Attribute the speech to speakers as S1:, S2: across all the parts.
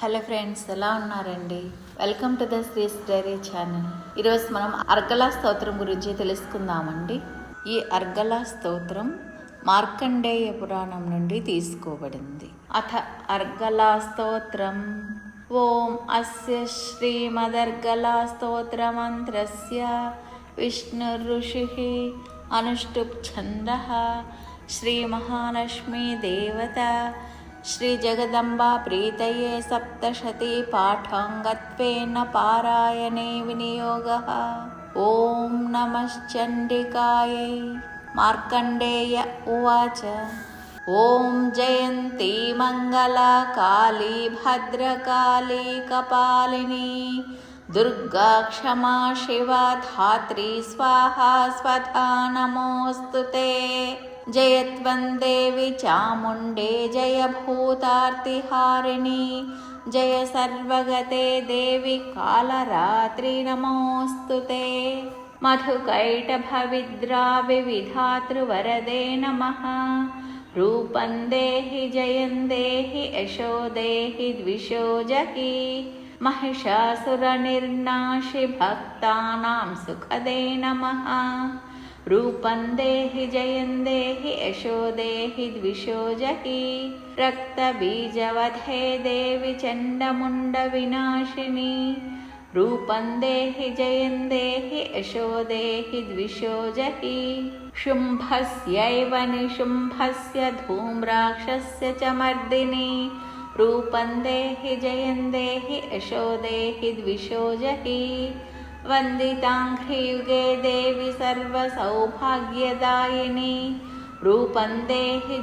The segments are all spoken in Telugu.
S1: హలో ఫ్రెండ్స్ ఎలా ఉన్నారండి? Welcome to the Shree's diary channel. ఈరోజు మనం అర్గలా స్తోత్రం గురించి తెలుసుకుందామండి. ఈ అర్గలా స్తోత్రం మార్కండేయ పురాణం నుండి తీసుకోబడింది. అథ అర్గలా స్తోత్రం. ఓం అస్య శ్రీమదర్గలా స్తోత్రమంత్రస్య విష్ణు ఋషి అనుష్టుప్ ఛంద శ్రీమహాలక్ష్మీ దేవత श्रीजगदम्बा प्रीतये सप्तशती पाठाङ्गत्वेन पारायणे विनियोगः। ॐ नमश्चण्डिकायै। मार्कण्डेय उवाच। ॐ जयन्ती मङ्गला काली भद्रकाली कपालिनी। दुर्गा क्षमा शिवा धात्री स्वाहा स्वधा नमोऽस्तु ते जयत्वं देवि चामुण्डे जय भूतार्तिहारिणि जय सर्वगते देवि कालरात्रि नमोऽस्तु ते। मधुकैटभविद्राविविधातृवरदे नमः। रूपं देहि जयं देहि यशो देहि द्विषो जहि। महिषासुरनिर्नाशि भक्तानां सुखदे नमः रूपं देहि जयं देहि यशो देहि द्विषो जहि। रक्तबीजवधे देवि चण्डमुण्डविनाशिनी रूपं देहि जयं देहि यशो देहि द्विषो जहि। शुम्भस्यैव निशुम्भस्य धूम्राक्षस्य च मर्दिनि। रूपं देहि जयं देहि यशो देहि द्विषो जहि वन्दिताङ्घ्रियुगे देवि सर्वसौभाग्यदायिनि।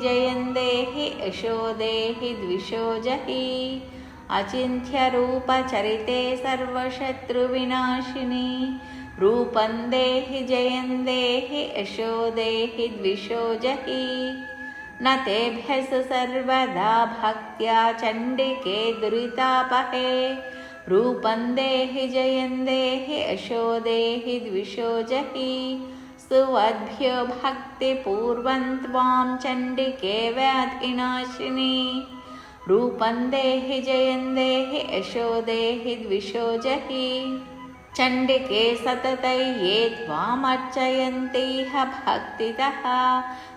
S1: जयं देहि यशो देहि द्विषो जहि। अचिन्त्यरूपचरिते सर्वशत्रुविनाशिनि। यशो देहि द्विषो जहि। न तेभ्यः सर्वदा भक्त्या चण्डिके दुरितापहे रूपं देहि जयं देहि यशो देहि द्विषो जहि। सुवद्भ्यो भक्तिपूर्वं त्वां चण्डिके व्याधिनाशिनी। रूपं देहि जयं देहि यशो देहि द्विषो जहि। चण्डिके सततै ये त्वामर्चयन्तीह भक्तितः।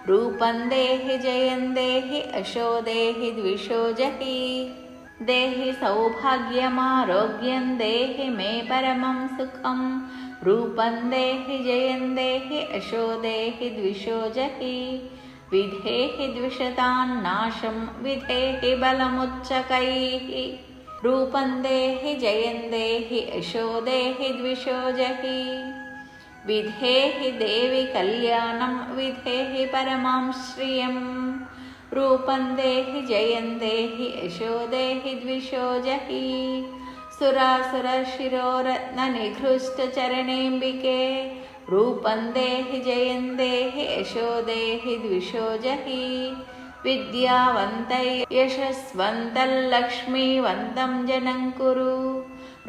S1: रूपं देहि जयं देहि यशो देहि द्विषो जहि देहि सौभाग्यमारोग्यं देहि मे परमं सुखं। रूपं देहि जयं देहि यशो देहि द्विषो जहि। विधेहि द्विषतान्नाशं विधेहि बलमुच्चकैः। रूपं देहि जयं देहि यशो देहि द्विषो जहि। विधेहि देवि कल्याणं विधेहि परमां श्रियम् रूपं देहि जयं देहि यशो देहि द्विषो जहि। सुरासुरशिरोरत्ननिघृष्टचरणेऽम्बिके रूपं देहि जयं देहि यशो देहि द्विषो जहि। विद्यावन्तै यशस्वन्तल्लक्ष्मीवन्तं जनं कुरु।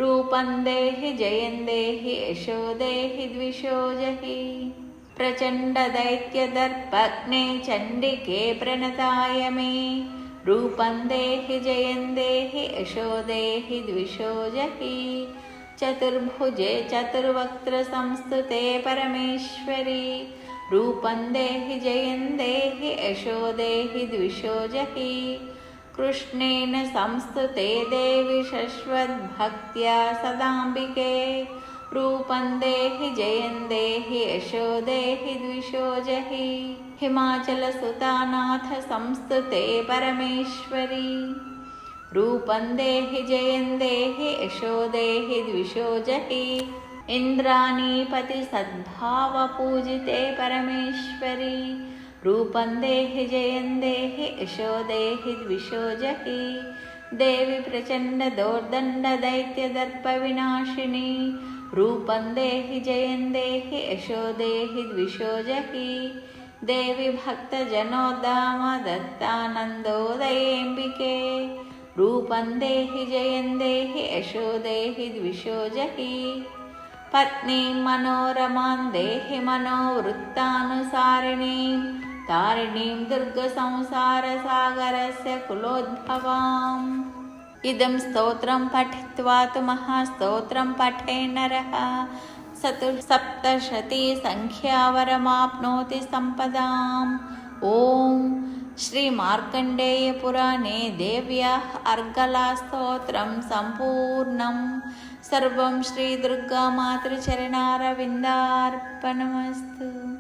S1: रूपं देहि जयं देहि यशो देहि द्विषो जहि प्रचण्डदैत्यदर्पग्ने चण्डिके प्रणताय मे। रूपं देहि जयं देहि यशो देहि द्विषो जहि। चतुर्भुजे चतुर्वक्त्रसंस्तुते परमेश्वरी। रूपं देहि जयं देहि यशो देहि द्विषो जहि। कृष्णेन संस्तुते देवि शश्वद्भक्त्या सदाम्बिके रूपं देहि जयं देहि यशो देहि द्विषो जहि हिमाचलसुतानाथ संस्तुते परमेश्वरी। जयं देहि यशो देहि द्विषो जहि इन्द्राणीपतिसद्भावपूजिते परमेश्वरी। जयं देहि यशो देहि द्विषो जहि देवि प्रचण्डदोर्दण्डदैत्यदर्पविनाशिनी रूपं देहि जयं देहि यशो देहि द्विषो जहि देवि भक्तजनोद्दामदत्तानन्दोदयेऽम्बिके रूपं देहि जयं देहि यशो देहि द्विषो जहि पत्नीं मनोरमां देहि मनोवृत्तानुसारिणीं तारिणीं दुर्गसंसारसागरस्य कुलोद्भवाम् ఇదం స్తోత్రం పఠిత్వా తు మహాస్తోత్రం పఠే నరः సతు సప్తశతి సంఖ్యావరమాప్నోతి సంపదాం ఓం శ్రీ మార్కండేయ పురాణే దేవ్యాः అర్గలాస్తోత్రం సంపూర్ణం సర్వం శ్రీ దుర్గామాతృచరణారవిందార్పణమస్తు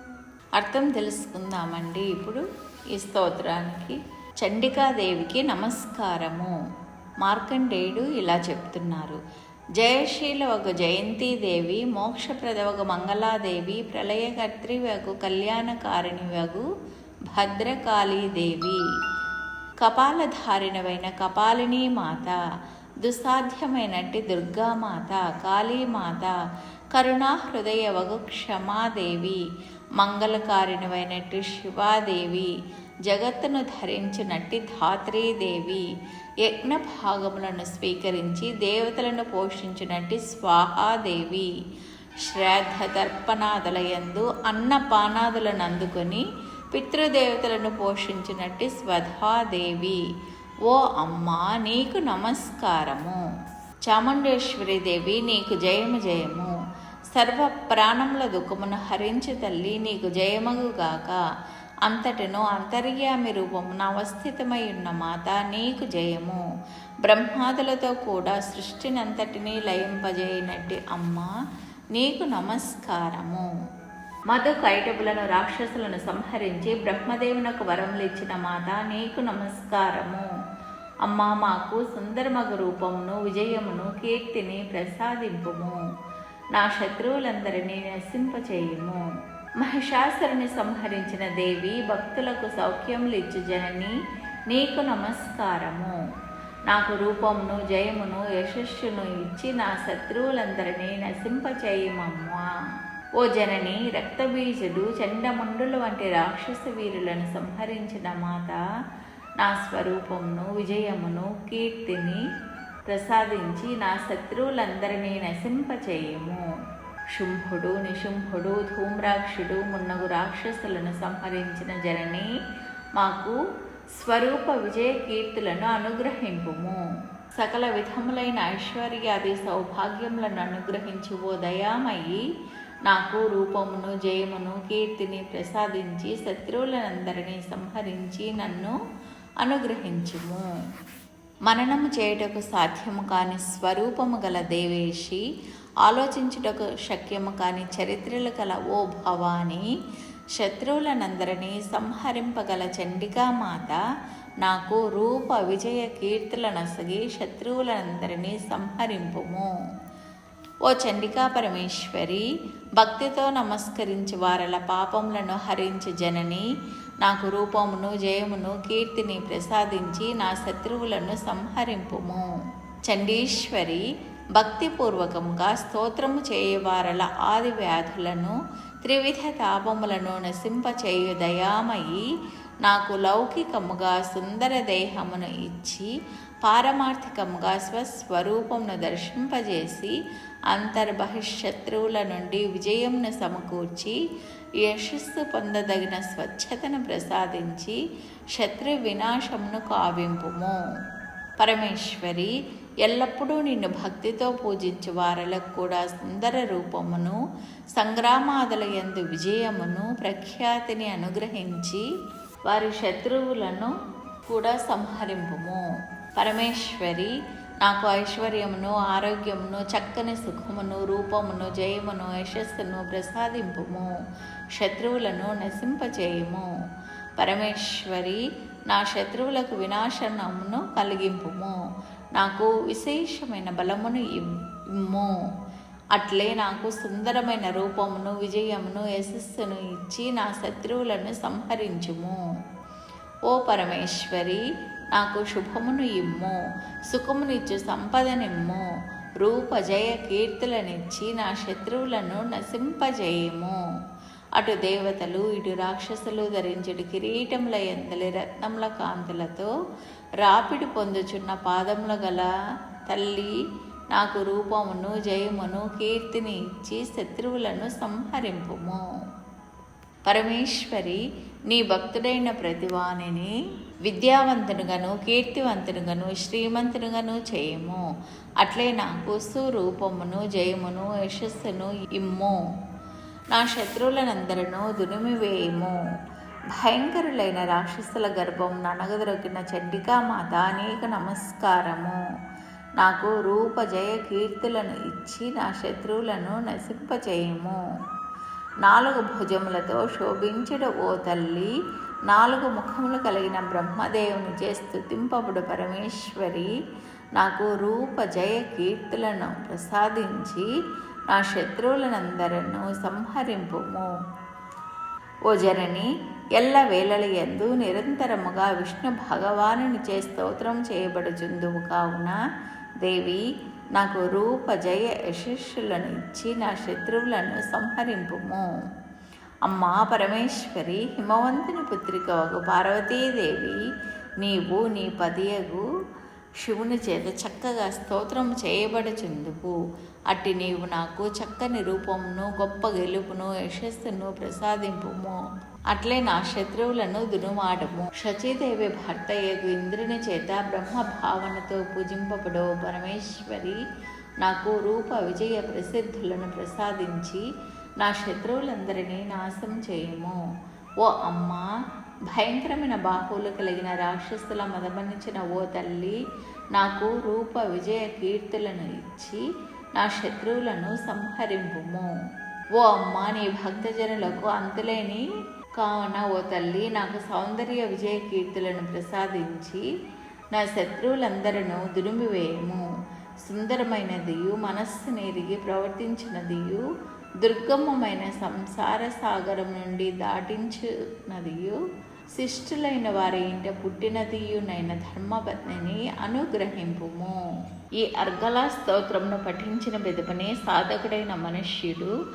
S1: అర్థం తెలుసుకుందామండి ఇప్పుడు ఈ స్తోత్రానికి. చండికాదేవికి నమస్కారము. మార్కండేయుడు ఇలా చెప్తున్నారు. జయశీల ఒక జయంతిదేవి మోక్షప్రద ఒక మంగళాదేవి ప్రళయకర్త్రి వగు కళ్యాణకారిణి వగు భద్రకాళీదేవి. కపాలధారిణవైన కపాలినీ మాత దుస్సాధ్యమైనట్టి దుర్గామాత కాళీమాత కరుణా హృదయ వగు క్షమాదేవి మంగళకారిణవైనట్టి శివాదేవి జగత్తును ధరించినట్టి ధాత్రీదేవి యజ్ఞ భాగములను స్వీకరించి దేవతలను పోషించినట్టి స్వాహాదేవి శ్రాద్ధ తర్పణాదులయందు అన్నపానాదులను అందుకొని పితృదేవతలను పోషించినట్టి స్వధాదేవి ఓ అమ్మా నీకు నమస్కారము. చాముండేశ్వరి దేవి నీకు జయము జయము. సర్వ ప్రాణముల దుఃఖమును హరించి తల్లి నీకు జయమగుగాక. అంతటను అంతర్యామి రూపమున అవస్థితమై ఉన్న మాత నీకు జయము. బ్రహ్మాదులతో కూడా సృష్టినంతటినీ లయింపజేయనట్టి అమ్మ నీకు నమస్కారము. మధు కైటబులను రాక్షసులను సంహరించి బ్రహ్మదేవునకు వరములిచ్చిన మాత నీకు నమస్కారము. అమ్మా మాకు సుందరమగు రూపమును విజయమును కీర్తిని ప్రసాదింపుము. నా శత్రువులందరినీ నశింపచేయుము. మహిషాసురుని సంహరించిన దేవి భక్తులకు సౌఖ్యములు ఇచ్చు జనని నీకు నమస్కారము. నాకు రూపమును జయమును యశస్సును ఇచ్చి నా శత్రువులందరినీ నశింపచేయమమ్మా. ఓ జనని రక్తబీజుడు చండముండుల వంటి రాక్షస వీరులను సంహరించిన మాత నా స్వరూపమును విజయమును కీర్తిని ప్రసాదించి నా శత్రువులందరినీ నశింపచేయము. శుంభుడు నిశుంభుడు ధూమ్రాక్షుడు మున్నగు రాక్షసులను సంహరించిన జనని మాకు స్వరూప విజయ కీర్తులను అనుగ్రహింపుము. సకల విధములైన ఐశ్వర్యాది సౌభాగ్యములను అనుగ్రహించి ఓ దయామయ్యి నాకు రూపమును జయమును కీర్తిని ప్రసాదించి శత్రువులనందరినీ సంహరించి నన్ను అనుగ్రహించుము. మననము చేయుటకు సాధ్యము కాని స్వరూపము గల దేవేశి ఆలోచించుటకు శక్యము కాని చరిత్రలు గల ఓ భవాని శత్రువులనందరినీ సంహరింపగల చండికామాత నాకు రూప విజయ కీర్తులనసగి శత్రువులందరినీ సంహరింపుము. ఓ చండికా పరమేశ్వరి భక్తితో నమస్కరించి వారల పాపములను హరించి జనని నాకు రూపమును జయమును కీర్తిని ప్రసాదించి నా శత్రువులను సంహరింపుము. చండీశ్వరి భక్తిపూర్వకంగా స్తోత్రము చేయవారల ఆది వ్యాధులను త్రివిధ తాపములను నశింపచేయు దయామయి నాకు లౌకికముగా సుందర దేహమును ఇచ్చి పారమార్థికముగా స్వస్వరూపమును దర్శింపజేసి అంతర్బహిశత్రువుల నుండి విజయంను సమకూర్చి యశస్సు పొందదగిన స్వచ్ఛతను ప్రసాదించి శత్రు వినాశమును కావింపుము పరమేశ్వరి ఎల్లప్పుడూ నిన్ను భక్తితో పూజించు వారలకు కూడా సుందర రూపమును సంగ్రామాదుల యందు విజయమును ప్రఖ్యాతిని అనుగ్రహించి వారి శత్రువులను కూడా సంహరింపుము. పరమేశ్వరి నాకు ఐశ్వర్యమును ఆరోగ్యమును చక్కని సుఖమును రూపమును జయమును యశస్సును ప్రసాదింపుము. శత్రువులను నశింపచేయము. పరమేశ్వరి నా శత్రువులకు వినాశనమును కలిగింపుము. నాకు విశేషమైన బలమును ఇమ్ము. అట్లే నాకు సుందరమైన రూపమును విజయమును యశస్సును ఇచ్చి నా శత్రువులను సంహరించుము. ఓ పరమేశ్వరి నాకు శుభమును ఇమ్ము సుఖమునిచ్చు సంపదనిమ్ము. రూప జయ కీర్తులనిచ్చి నా శత్రువులను నశింపజేయము. అటు దేవతలు ఇటు రాక్షసులు ధరించుడు కిరీటముల ఎందలి రత్నముల కాంతులతో రాపిడి పొందుచున్న పాదముల గల తల్లి నాకు రూపమును జయమును కీర్తిని ఇచ్చి శత్రువులను సంహరింపుము. పరమేశ్వరి నీ భక్తుడైన ప్రతివానిని విద్యావంతునుగాను కీర్తివంతునుగాను శ్రీమంతునుగాను చేయము. అట్లే నాకు సురూపమును జయమును యశస్సును ఇమ్ము. నా శత్రువులనందరను దునిమివేయము. భయంకరులైన రాక్షసుల గర్భం ననగదొరికిన చండికామాత అనేక నమస్కారము. నాకు రూపజయ కీర్తులను ఇచ్చి నా శత్రువులను నశింపచేయము. నాలుగు భుజములతో శోభించడు ఓ తల్లి. నాలుగు ముఖములు కలిగిన బ్రహ్మదేవుని చే స్థుతింపబడు పరమేశ్వరి. నాకు రూపజయ కీర్తులను ప్రసాదించి నా శత్రువులనందరను సంహరింపుము. ఓ జనని ఎల్ల వేళల యందు నిరంతరముగా విష్ణు భగవానుని చే స్తోత్రం చేయబడుచుందువు కావున దేవి నాకు రూప జయ యశస్సులను ఇచ్చి నా శత్రువులను సంహరింపుము. అమ్మా పరమేశ్వరి హిమవంతుని పుత్రిక ఒక పార్వతీదేవి నీవు నీ పదియగు శివుని చేత చక్కగా స్తోత్రం చేయబడుచుందుకు. అట్టి నీవు నాకు చక్కని రూపమును గొప్ప గెలుపును యశస్సును ప్రసాదింపుము. అట్లే నా శత్రువులను దునుమాడము. శచీదేవి భర్త యగు ఇంద్రుని చేత బ్రహ్మ భావనతో పూజింపబడో పరమేశ్వరి నాకు రూప విజయ ప్రసిద్ధులను ప్రసాదించి నా శత్రువులందరినీ నాశం చేయము. ఓ అమ్మా భయంకరమైన బాహువులు కలిగిన రాక్షసుల మదమనించిన ఓ తల్లి నాకు రూప విజయ కీర్తులను ఇచ్చి నా శత్రువులను సంహరింపుము. ఓ అమ్మ నీ భక్తజనులకు అంతులేని కావున ఓ తల్లి నాకు సౌందర్య విజయ కీర్తులను ప్రసాదించి నా శత్రువులందరూ దురుమివేయము సుందరమైనదియు మనస్సు నెరిగి ప్రవర్తించినదియు దుర్గమమైన సంసార సాగరం నుండి దాటించినదియు. శిష్టులైన వారి ఇంట పుట్టినదియునైన ధర్మపత్నిని అనుగ్రహింపుము. ఈ అర్గలా స్తోత్రమును పఠించిన బెదపనే సాధకుడైన మనుష్యుడు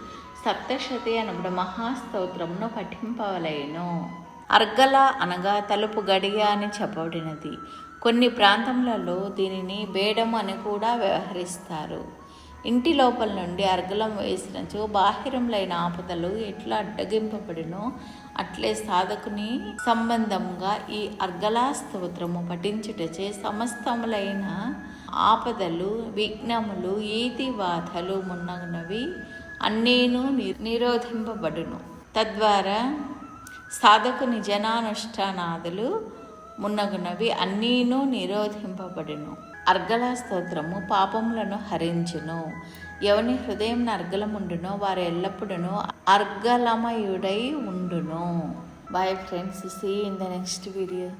S1: సప్తశతి అనబడు మహాస్తోత్రమును పఠింపవలేను. అర్గల అనగా తలుపు గడియ అని చెప్పబడినది. కొన్ని ప్రాంతములలో దీనిని బేడం అని కూడా వ్యవహరిస్తారు. ఇంటి లోపల నుండి అర్గలం వేసినచో బాహిరంలైన ఆపదలు ఎట్లా అడ్డగింపబడినో అట్లే సాధకుని సంబంధంగా ఈ అర్గలా స్తోత్రము పఠించుటచే సమస్తములైన ఆపదలు విఘ్నములు ఈతి బాధలు మున్నగునవి అన్నీను ని- నిరోధింపబడును. తద్వారా సాధకుని జనానుష్ఠానాదులు మున్నగునవి అన్నీను నిరోధింపబడును. అర్గల స్తోత్రము పాపములను హరించును. ఎవని హృదయం అర్గలముండునో వారు ఎల్లప్పుడూ అర్గలమయుడై ఉండును. Bye friends see in the next video